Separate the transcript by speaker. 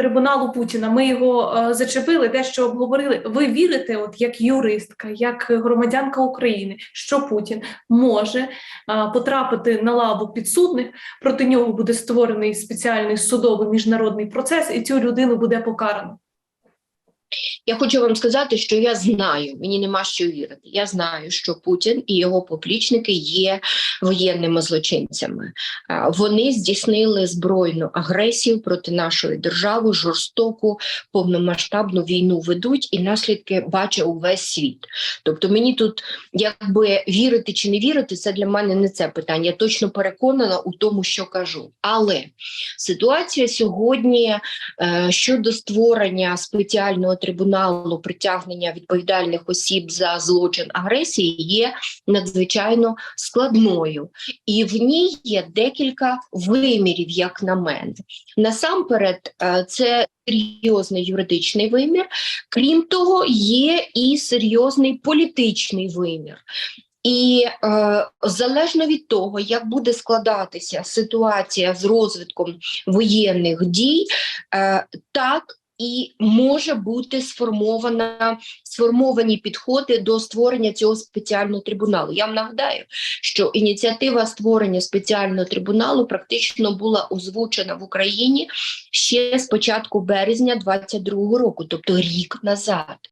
Speaker 1: трибуналу Путіна. Ми його е, зачепили, дещо обговорили. Ви вірите, от як юристка, як громадянка України, що Путін може е, потрапити на лаву підсудних, проти нього буде створений спеціальний судовий міжнародний процес, і цю людину буде покарано.
Speaker 2: Я хочу вам сказати, що я знаю, мені нема що вірити. Я знаю, що Путін і його поплічники є воєнними злочинцями. Вони здійснили збройну агресію проти нашої держави, жорстоку, повномасштабну війну ведуть, і наслідки бачить увесь світ. Тобто, мені тут якби вірити чи не вірити, це для мене не це питання. Я точно переконана у тому, що кажу. Але ситуація сьогодні е, щодо створення спеціального трибуналу притягнення відповідальних осіб за злочин агресії є надзвичайно складною, і в ній є декілька вимірів, як на мене. Насамперед, е, це серйозний юридичний вимір. Крім того, є і серйозний політичний вимір. І е, залежно від того, як буде складатися ситуація з розвитком воєнних дій, е, так і може бути сформована сформовані підходи до створення цього спеціального трибуналу. Я вам нагадаю, що ініціатива створення спеціального трибуналу практично була озвучена в Україні ще з початку березня 22-го року, тобто рік назад.